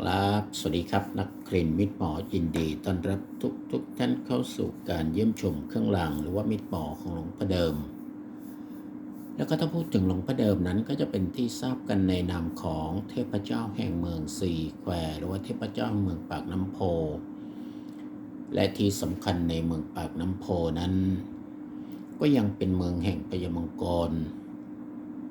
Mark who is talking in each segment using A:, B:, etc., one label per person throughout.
A: ครับ สวัสดีครับ นักคลินมิตรหมอยินดีต้อนรับทุกทุกท่านเข้าสู่การเยี่ยมชมเครื่องรางหรือว่ามิตรหมอของหลวงพ่อเดิม แล้วก็ถ้าพูดถึงหลวงพ่อเดิมนั้นก็จะเป็นที่ทราบกันในนามของเทพเจ้าแห่งเมืองสีแควหรือว่าเทพเจ้าเมืองปากน้ำโพ และที่สำคัญในเมืองปากน้ำโพนั้น ก็ยังเป็นเมืองแห่งพญมังกร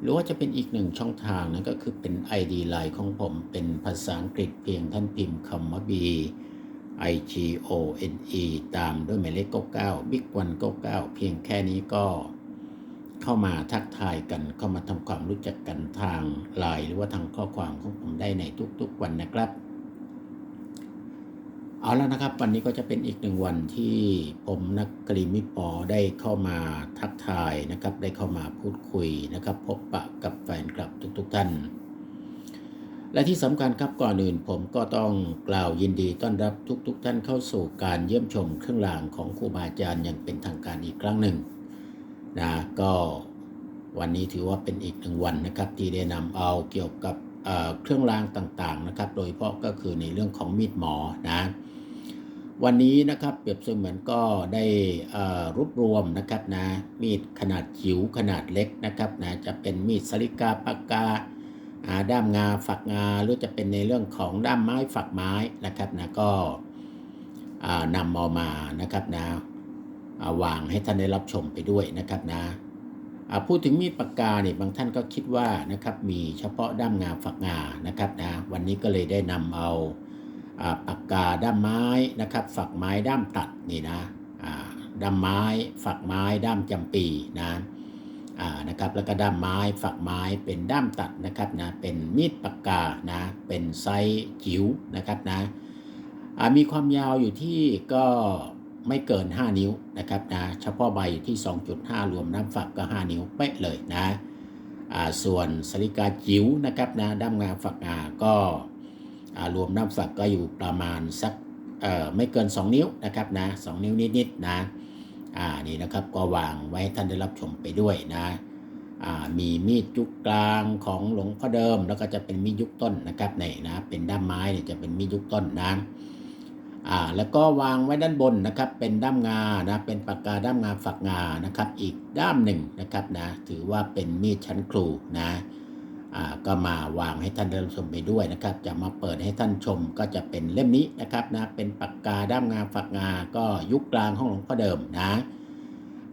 A: หรือว่าจะเป็นอีกหนึ่งช่องทางนั่นก็คือเป็น ID Line ของผมเป็นภาษาอังกฤษเพียงท่านพิมพ์คำว่า B I G O N E ตามด้วยหมายเลข 99 Big One 99 เพียงแค่นี้ก็เข้ามาทักทายกันเข้ามาทำความรู้จักกันทางไลน์หรือว่าทางข้อความของผมได้ในทุกๆวันนะครับ เอาแล้วนะครับ วันนี้ก็จะเป็นอีกหนึ่งวันที่ผมนักกรีมิปอได้เข้ามาทักทายนะครับ ได้เข้ามาพูดคุยนะครับ พบปะกับแฟนคลับทุกๆท่าน และที่สำคัญครับก่อนอื่นผมก็ต้องกล่าวยินดีต้อนรับทุกๆท่านเข้าสู่การเยี่ยมชมเครื่องรางของครูบาอาจารย์อย่างเป็นทางการอีกครั้งหนึ่งนะก็วันนี้ถือว่าเป็นอีกหนึ่งวันนะครับ ที่ได้นำเอาเกี่ยวกับเครื่องรางต่างๆนะครับ โดยเฉพาะก็คือในเรื่องของมีดหมอนะ วันนี้นะครับเปรียบเสมือนก็ได้รวบรวมนะครับนะมีดขนาดจิ๋วขนาดเล็กนะครับนะจะเป็นมีดสลิกาปากกาด้ามงาฝักงาหรือจะเป็นในเรื่องของด้ามไม้ฝักไม้นะครับนะก็นำเอามานะครับนะาวางให้ท่านได้รับชมไปด้วยนะครับนะพูดถึงมีดปากกาเนี่ยบางท่านก็คิดว่านะครับมีเฉพาะด้ามงาฝักงานะครับนะวันนี้ก็เลยได้นำเอา ปากกาด้ามไม้นะครับ ฝักไม้ด้ามตัดนี่นะด้ามไม้ฝักไม้ด้ามจำปีนะนะครับแล้วก็ด้ามไม้ฝักไม้เป็นด้ามตัดนะครับนะเป็นมีดปากกานะเป็นไซส์จิ๋วนะครับนะมีความยาวอยู่ที่ก็ไม่เกิน 5 นิ้วนะครับนะเฉพาะใบอยู่ที่ 2.5 รวมด้ามฝักก็ 5 นิ้วเป๊ะเลยนะส่วนสลิกาจิ๋วนะครับนะด้ามงาฝักงาก็ รวมน้ำฝักก็อยู่ประมาณสักไม่เกิน 2 นิ้วนะครับนะสนิ้วนิดๆนะอ่านี่นะครับก็วางไว้ให้ท่านได้รับชมไปด้วยนะอ่ามีมีดยุคกลางของหลวงพ่อเดิม แล้วก็จะเป็นมีดยุคต้นนะครับในนะเป็นด้ามไม้เนี่ยจะเป็นมีดยุคต้นนะอ่าแล้วก็วางไว้ด้านบนนะครับ เป็นด้ามงานะเป็นปากกาด้ามงาฝักงานะครับ อีกด้ามหนึ่งนะครับนะถือว่าเป็นมีดชั้นครูนะอ่า ก็มาวางให้ท่านได้รับชมไปด้วยนะครับ จะมาเปิดให้ท่านชมก็จะเป็นเล่มนี้นะครับนะเป็นปากกาด้ามงาฝักงา ก็ยุคกลางของหลวงพ่อเดิมนะ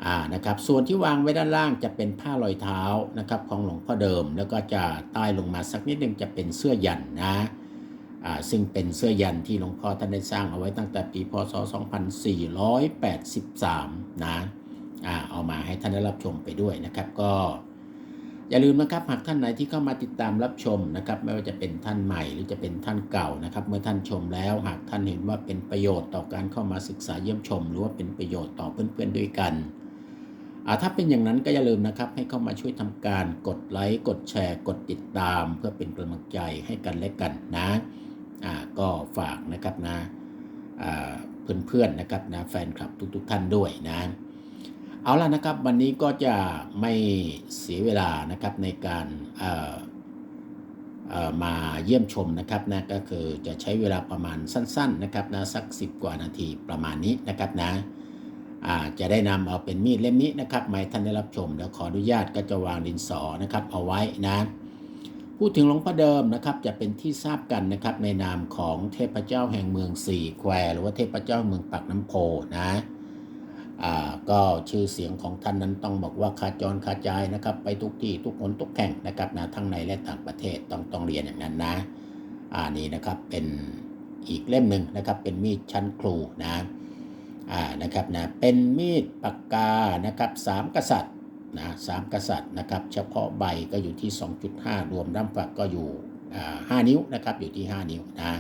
A: อ่านะครับส่วนที่วางไว้ด้านล่างจะเป็นผ้ารอยเท้านะครับของหลวงพ่อเดิม แล้วก็จะใต้ลงมาสักนิดนึงจะเป็นเสื้อยันนะอ่าซึ่งเป็นเสื้อยันที่หลวงพ่อท่านได้สร้างเอาไว้ตั้งแต่ปีพศ 2483 นะอ่าเอามาให้ท่านได้รับชมไปด้วยนะครับก็ อย่าลืมนะครับหากท่านไหนที่เข้ามาติดตามรับชมนะครับไม่ว่าจะเป็นท่านใหม่หรือจะเป็นท่านเก่านะครับ เมื่อท่านชมแล้ว หากท่านเห็นว่าเป็นประโยชน์ต่อการเข้ามาศึกษาเยี่ยมชม หรือว่าเป็นประโยชน์ต่อเพื่อนๆด้วยกันอ่าถ้าเป็นอย่างนั้นก็อย่าลืมนะครับให้เข้ามาช่วยทำการกดไลค์กดแชร์กดติดตาม เพื่อเป็นกำลังใจให้กันและกันนะอ่าก็ฝากนะครับนะอ่าเพื่อนๆนะครับนะแฟนคลับทุกๆท่านด้วยนะ เอาล่ะนะครับ วันนี้ก็จะไม่เสียเวลานะครับในการมาเยี่ยมชมนะครับนะก็คือจะใช้เวลาประมาณสั้น ๆนะครับนะสัก 10 กว่านาทีประมาณนี้นะครับนะจะได้นำเอาเป็นมีดเล่มนี้นะครับมาท่านได้รับชมเดี๋ยวขออนุญาตก็จะวางดินสอนะครับเอาไว้นะพูดถึงหลวงพ่อเดิมนะครับจะเป็นที่ทราบกันนะครับในนามของเทพเจ้าแห่งเมืองสี่แควหรือว่าเทพเจ้าเมืองปากน้ำโพนะ อ่าก็ชื่อเสียงของท่านนั้นต้องบอกว่าขาจรขาจายนะครับ ไปทุกที่ทุกคนทุกแห่งนะครับนะทั้งในและต่างประเทศต้องต้องเรียนอย่างนั้นนะอ่านี่นะครับเป็นอีกเล่มหนึ่งนะครับเป็นมีดชั้นครูนะอ่านะครับนะเป็นมีดปากกานะครับสามกษัตริย์นะสามกษัตริย์นะครับเฉพาะใบก็อยู่ที่ 2.5 รวมด้ามฝักก็อยู่อ่านิ้วนะครับอยู่ที่ 5 นิ้วนะ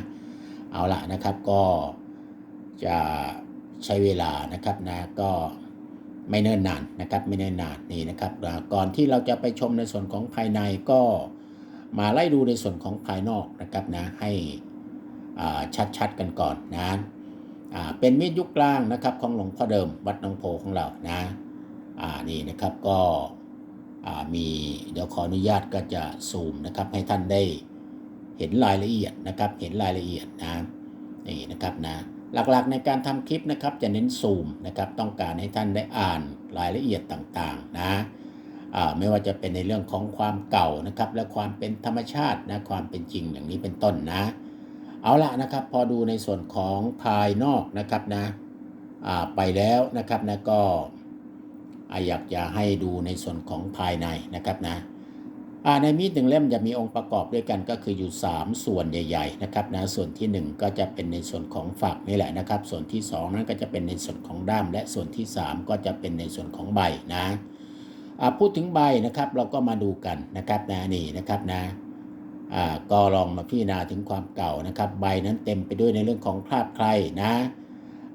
A: เอาละนะครับก็จะ ใช้เวลานะครับนะก็ไม่เนิ่นนานนะครับไม่เนิ่นนานนี่นะครับก่อนที่เราจะไปชมในส่วนของภายในก็มาไล่ดูในส่วนของภายนอกนะครับนะให้ชัดๆกันก่อนนะเป็นมีดยุคกลางนะครับของหลวงพ่อเดิมวัดนองโพของเรานะนี่นะครับก็มีเดี๋ยวขออนุญาตก็จะซูมนะครับให้ท่านได้เห็นรายละเอียดนะครับเห็นรายละเอียดนะนี่นะครับนะ หลักๆในการทำคลิปนะครับจะเน้นซูมนะครับต้องการให้ท่านได้อ่านรายละเอียดต่างๆนะไม่ว่าจะเป็นในเรื่องของความเก่านะครับและความเป็นธรรมชาตินะความเป็นจริงอย่างนี้เป็นต้นนะ เอาละนะครับพอดูในส่วนของภายนอกนะครับนะไปแล้วนะครับนะก็อยากจะให้ดูในส่วนของภายในนะครับนะ ในมีดหนึ่งเล่มจะมีองค์ประกอบด้วยกันก็คืออยู่ 3 ส่วนใหญ่ๆนะครับนะส่วนที่ 1 ก็จะเป็นในส่วนของฝักนี่แหละนะครับ ส่วนที่ 2 นั้นก็จะเป็นในส่วนของด้าม และส่วนที่ 3 ก็จะเป็นในส่วนของใบนะอ่าพูดถึงใบนะครับเราก็มาดูกันนะครับนะนี่นะครับนะอ่าก็ลองมาพิจารณาถึงความเก่านะครับ ใบนั้นเต็มไปด้วยในเรื่องของคราบใครนะ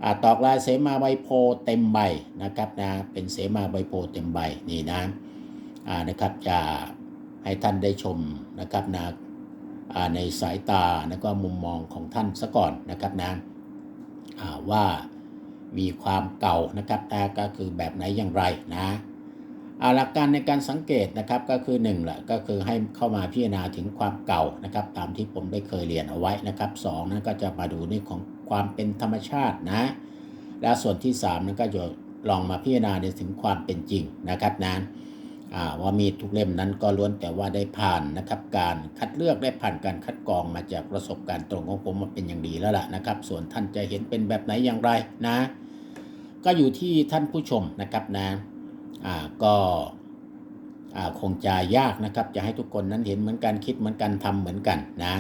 A: อ่าตอกลายเสมาใบโพเต็มใบนะครับนะเป็นเสมาใบโพเต็มใบนี่นะอ่านะครับจะ ให้ท่านได้ชมนะครับนะในสายตาแล้วก็มุมมองของท่านซะก่อนนะครับนะอ่าว่ามีความเก่านะครับแต่ก็คือแบบไหนอย่างไรนะหลักการในการสังเกตนะครับก็คือหนึ่งแหละก็คือให้เข้ามาพิจารณาถึงความเก่านะครับ ตามที่ผมได้เคยเรียนเอาไว้นะครับสองนั้นก็จะมาดูในของความเป็นธรรมชาตินะ และส่วนที่สามนั้นก็จะลองมาพิจารณาในถึงความเป็นจริงนะครับนะอ่า ว่ามีทุกเล่มนั้นก็ล้วนแต่ว่าได้ผ่านนะครับ การคัดเลือกได้ผ่านการคัดกรองมาจากประสบการณ์ตรงของผมมาเป็นอย่างดีแล้วล่ะนะครับ ส่วนท่านจะเห็นเป็นแบบไหนอย่างไรนะ ก็อยู่ที่ท่านผู้ชมนะครับนะอ่าก็คงจะยากนะครับ จะให้ทุกคนนั้นเห็นเหมือนกันคิดเหมือนกันทำเหมือนกันนะ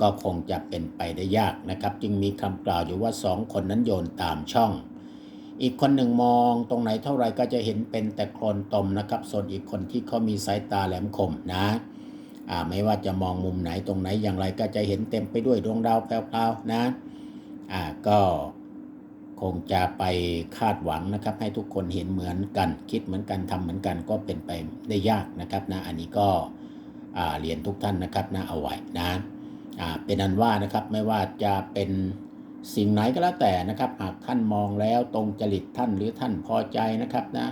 A: ก็คงจะเป็นไปได้ยากนะครับ จึงมีคำกล่าวอยู่ว่าสองคนนั้นโยนตามช่อง อีกคนหนึ่งมองตรงไหนเท่าไรก็จะเห็นเป็นแต่โคลนตมนะครับ ส่วนอีกคนที่เขามีสายตาแหลมคมนะอ่าไม่ว่าจะมองมุมไหนตรงไหนอย่างไรก็จะเห็นเต็มไปด้วยดวงดาวแพรวๆนะอ่าก็คงจะไปคาดหวังนะครับ ให้ทุกคนเห็นเหมือนกัน คิดเหมือนกันทำเหมือนกันก็เป็นไปได้ยากนะครับนะอันนี้ก็อ่าเรียนทุกท่านนะครับนะเอาไว้นะอ่าเป็นอันว่านะครับไม่ว่าจะเป็น สิ่งไหนก็แล้วแต่นะครับ หากท่านมองแล้วตรงจริตท่านหรือท่านพอใจนะครับนะ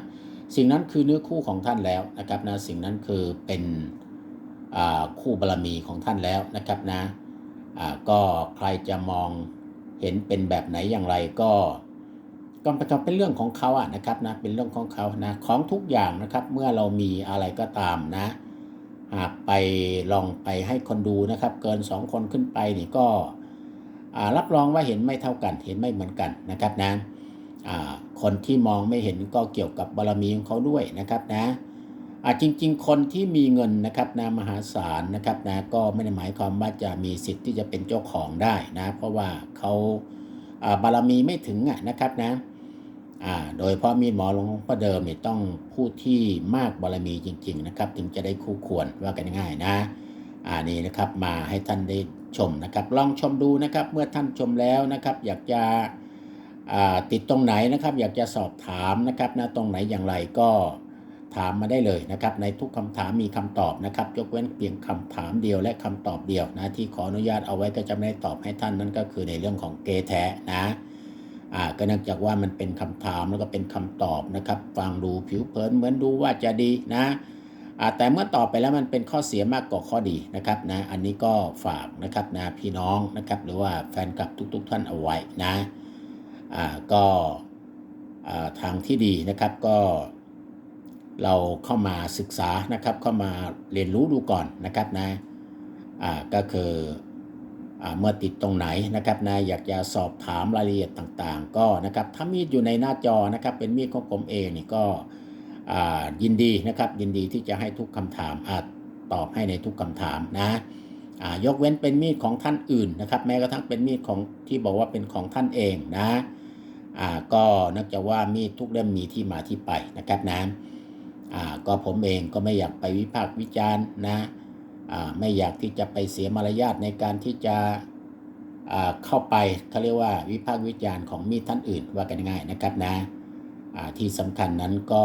A: สิ่งนั้นคือเนื้อคู่ของท่านแล้วนะครับนะสิ่งนั้นคือเป็นคู่บารมีของท่านแล้วนะครับนะก็ใครจะมองเห็นเป็นแบบไหนอย่างไรก็ก็เป็นเรื่องของเขาอะนะครับนะเป็นเรื่องของเขานะของทุกอย่างนะครับเมื่อเรามีอะไรก็ตามนะหากไปลองไปให้คนดูนะครับ เกิน 2 คนขึ้นไปนี่ก็ รับรองว่าเห็นไม่เท่ากัน เห็นไม่เหมือนกันนะครับนะคนที่มองไม่เห็นก็เกี่ยวกับบารมีของเขาด้วยนะครับนะจริง ๆ คนที่มีเงินนะครับนะมหาศาลนะครับนะก็ไม่ได้หมายความว่าจะมีสิทธิ์ที่จะเป็นเจ้าของได้นะเพราะว่าเขาบารมีไม่ถึงนะครับนะโดยเพราะมีหมอหลวงพ่อเดิมเนี่ยต้องผู้ที่มากบารมีจริง ๆ นะครับ ถึงจะได้คู่ควรว่ากันง่ายๆนะอ่านี่นะครับมาให้ท่านได้ ชมนะครับ ลองชมดูนะครับ เมื่อท่านชมแล้วนะครับ อยากจะติดตรงไหนนะครับ อยากจะสอบถามนะครับนะตรงไหนอย่างไรก็ถามมาได้เลยนะครับ ในทุกคำถามมีคำตอบนะครับ ยกเว้นเพียงคำถามเดียวและคำตอบเดียวนะที่ขออนุญาตเอาไว้ก็จะไม่ได้ตอบให้ท่านนั่นก็คือในเรื่องของเกแท้นะอ่าก็เนื่องจากว่ามันเป็นคำถามแล้วก็เป็นคำตอบนะครับ ฟังดูผิวเผินเหมือนดูว่าจะดีนะ แต่เมื่อตอบไปแล้วมันเป็นข้อเสียมากกว่าข้อดีนะครับนะอันนี้ก็ฝากนะครับนะพี่น้องนะครับหรือว่าแฟนคลับทุก ๆ ท่านเอาไว้นะอ่าก็อ่าทางที่ดีนะครับก็เราเข้ามาศึกษานะครับเข้ามาเรียนรู้ดูก่อนนะครับนะอ่าก็คืออ่าเมื่อติดตรงไหนนะครับนะอยากจะสอบถามรายละเอียดต่างๆ ก็นะครับถ้ามีดอยู่ในหน้าจอนะครับเป็นมีดของผมเองนี่ก็ ยินดีนะครับยินดีที่จะให้ทุกคำถามอาจตอบให้ในทุกคำถามนะยกเว้นเป็นมีดของท่านอื่นนะครับ แม้กระทั่งเป็นมีดของที่บอกว่าเป็นของท่านเองนะก็นักจากว่ามีดทุกเล่มมีที่มาที่ไปนะครับนะก็ผมเองก็ไม่อยากไปวิพากษ์วิจารณ์นะไม่อยากที่จะไปเสียมารยาทในการที่จะเข้าไปเขาเรียกว่าวิพากษ์วิจารณ์ของมีดท่านอื่นว่ากันง่ายนะครับนะอ่าที่สำคัญนั้นก็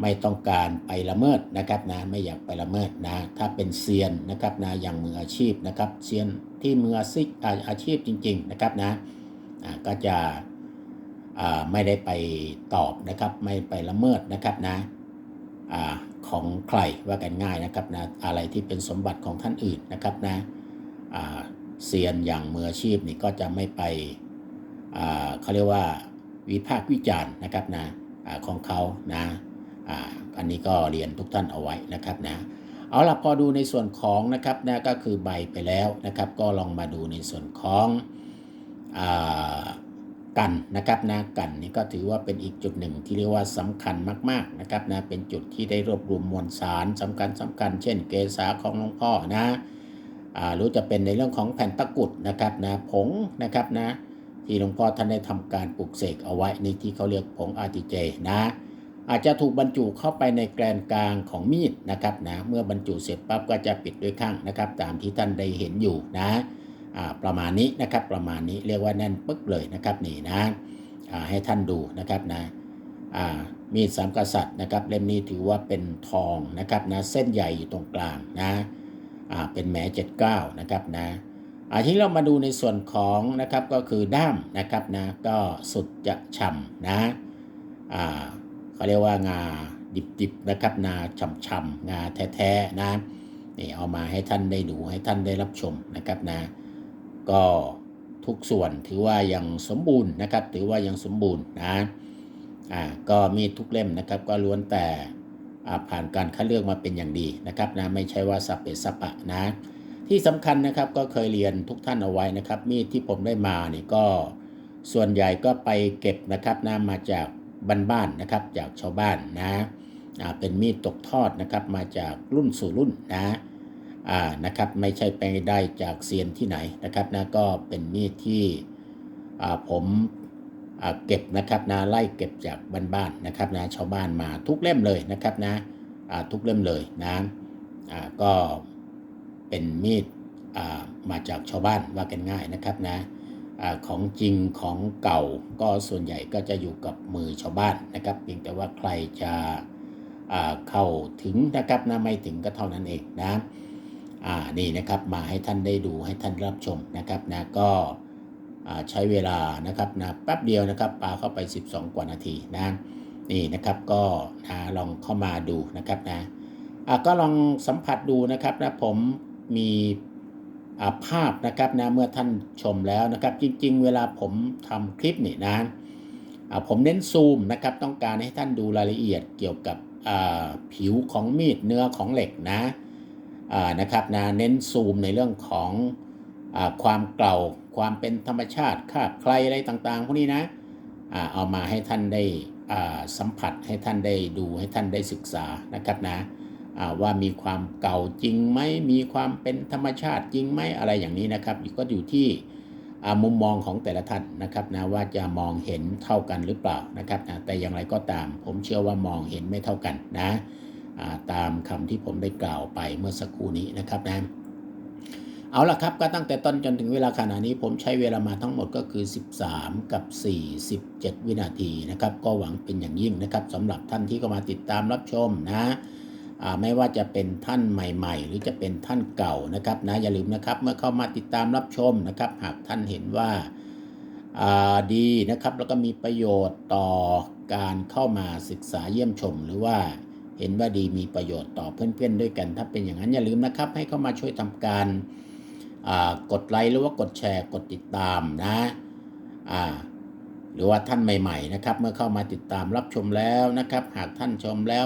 A: ไม่ต้องการไปละเมิดนะครับนะไม่อยากไปละเมิดนะถ้าเป็นเซียนนะครับนะอย่างมืออาชีพนะครับเซียนที่มืออาชีพอาอาชีพจริง ๆนะครับนะก็จะไม่ได้ไปตอบนะครับไม่ไปละเมิดนะครับนะอของใครว่ากันง่ายนะครับนะอะไรที่เป็นสมบัติของท่านอื่นนะครับนะเซียนอย่างมืออาชีพนี่ก็จะไม่ไปเขาเรียกว่าวิพากษ์วิจารณ์นะครับนะ ของเขานะอ่าอันนี้ก็เรียนทุกท่านเอาไว้นะครับนะเอาล่ะพอดูในส่วนของนะครับนะก็คือใบไปแล้วนะครับ ก็ลองมาดูในส่วนของอ่ากันนะครับนะกันนี่ก็ถือว่าเป็นอีกจุดหนึ่งที่เรียกว่าสำคัญมากๆนะครับนะเป็นจุดที่ได้รวบรวมมวลสารสำคัญสำคัญ เช่น เกษาของหลวงพ่อนะอ่าหรือจะเป็นในเรื่องของแผ่นตะกุดนะครับนะผงนะครับนะ ที่หลวงพ่อท่านได้ทำการปลูกเสกเอาไว้ในที่เขาเรียกผงอาติเจนะอาจจะถูกบรรจุเข้าไปในแกลนกลางของมีดนะครับนะเมื่อบรรจุเสร็จปั๊บก็จะปิดด้วยข้างนะครับ ตามที่ท่านได้เห็นอยู่นะประมาณนี้นะครับประมาณนี้เรียกว่าแน่นปึ๊กเลยนะครับนี่นะให้ท่านดูนะครับนะมีดสามกษัตริย์นะครับเล่มนี้ถือว่าเป็นทองนะครับนะเส้นใหญ่อยู่ตรงกลางนะเป็นแหม79นะครับนะ อาทีนี้เรามาดูในส่วนของนะครับก็คือด้ามนะครับนะก็สุดจะฉ่ำนะอ่าเขาเรียกว่างาดิบๆนะครับนาฉ่ำๆงาแท้ๆนะนี่เอามาให้ท่านได้ดูให้ท่านได้รับชมนะครับนะก็ทุกส่วนถือว่ายังสมบูรณ์นะครับ ถือว่ายังสมบูรณ์นะอ่าก็มีทุกเล่มนะครับ ก็ล้วนแต่ผ่านการคัดเลือกมาเป็นอย่างดีนะครับนะไม่ใช่ว่าสับเปสับปะนะ ที่สำคัญนะครับก็เคยเรียนทุกท่านเอาไว้นะครับ มีดที่ผมได้มานี่ก็ส่วนใหญ่ก็ไปเก็บนะครับนะมาจากบ้านๆนะครับจากชาวบ้านนะอ่าเป็นมีดตกทอดนะครับมาจากรุ่นสู่รุ่นนะอ่านะครับไม่ใช่ไปได้จากเซียนที่ไหนนะครับนะก็เป็นมีดที่อ่าผมอ่าเก็บนะครับนะไล่เก็บจากบ้านๆนะครับนะชาวบ้านมาทุกเล่มเลยนะครับนะอ่าทุกเล่มเลยนะอ่าก็ เป็นมีดมาจากชาวบ้านว่ากันง่ายนะครับนะอของจริงของเก่าก็ส่วนใหญ่ก็จะอยู่กับมือชาวบ้านนะครับเพียงแต่ว่าใครจะเข้าถึงนะครับนะไม่ถึงก็เท่านั้นเองนะนี่นะครับมาให้ท่านได้ดูให้ท่านรับชมนะครับนะก็ใช้เวลานะครับนะแป๊บเดียวนะครับปาเข้าไป 12 กว่านาทีนะนี่นะครับก็นะลองเข้ามาดูนะครับนะะก็ลองสัมผัสดูนะครับนะผม มีาภาพนะครับนะเมื่อท่านชมแล้วนะครับจริง ๆ เวลาผมทำคลิปนี่นะผมเน้นซูมนะครับต้องการให้ท่านดูรายละเอียดเกี่ยวกับผิวของมีดเนื้อของเหล็กนะนะครับนะเน้นซูมในเรื่องของอความเก่าความเป็นธรรมชาติคาบใครอะไรต่างๆพวกนี้นะอ่าเอามาให้ท่านได้สัมผัสให้ท่านได้ดูให้ท่านได้ศึกษานะครับนะ ว่ามีความเก่าจริงไหมมีความเป็นธรรมชาติจริงไหมอะไรอย่างนี้นะครับก็อยู่ที่มุมมองของแต่ละท่านนะครับนะว่าจะมองเห็นเท่ากันหรือเปล่านะครับนะแต่อย่างไรก็ตาม ผมเชื่อว่ามองเห็นไม่เท่ากันนะาตามคำที่ผมได้กล่าวไปเมื่อสักครู่นี้นะครับนะเอาละครับก็ตั้งแต่ต้นจนถึงเวลาขณะนี้ผมใช้เวลามาทั้งหมดก็คือ 13 กับ 47 วินาทีนะครับ ก็หวังเป็นอย่างยิ่งนะครับสำหรับท่านที่เข้ามาติดตามรับชมนะ ไม่ว่าจะเป็นท่านใหม่ ๆ หรือจะเป็นท่านเก่านะครับนะอย่าลืมนะครับเมื่อเข้ามาติดตามรับชมนะครับ หากท่านเห็นว่าดีนะครับแล้วก็มีประโยชน์ต่อการเข้ามาศึกษาเยี่ยมชม หรือว่าเห็นว่าดีมีประโยชน์ต่อเพื่อนๆด้วยกัน ถ้าเป็นอย่างนั้นอย่าลืมนะครับ ให้เข้ามาช่วยทำการกดไลค์หรือว่ากดแชร์กดติดตามนะหรือว่าท่านใหม่ ๆ นะครับ เมื่อเข้ามาติดตามรับชมแล้วนะครับ หากท่านชมแล้ว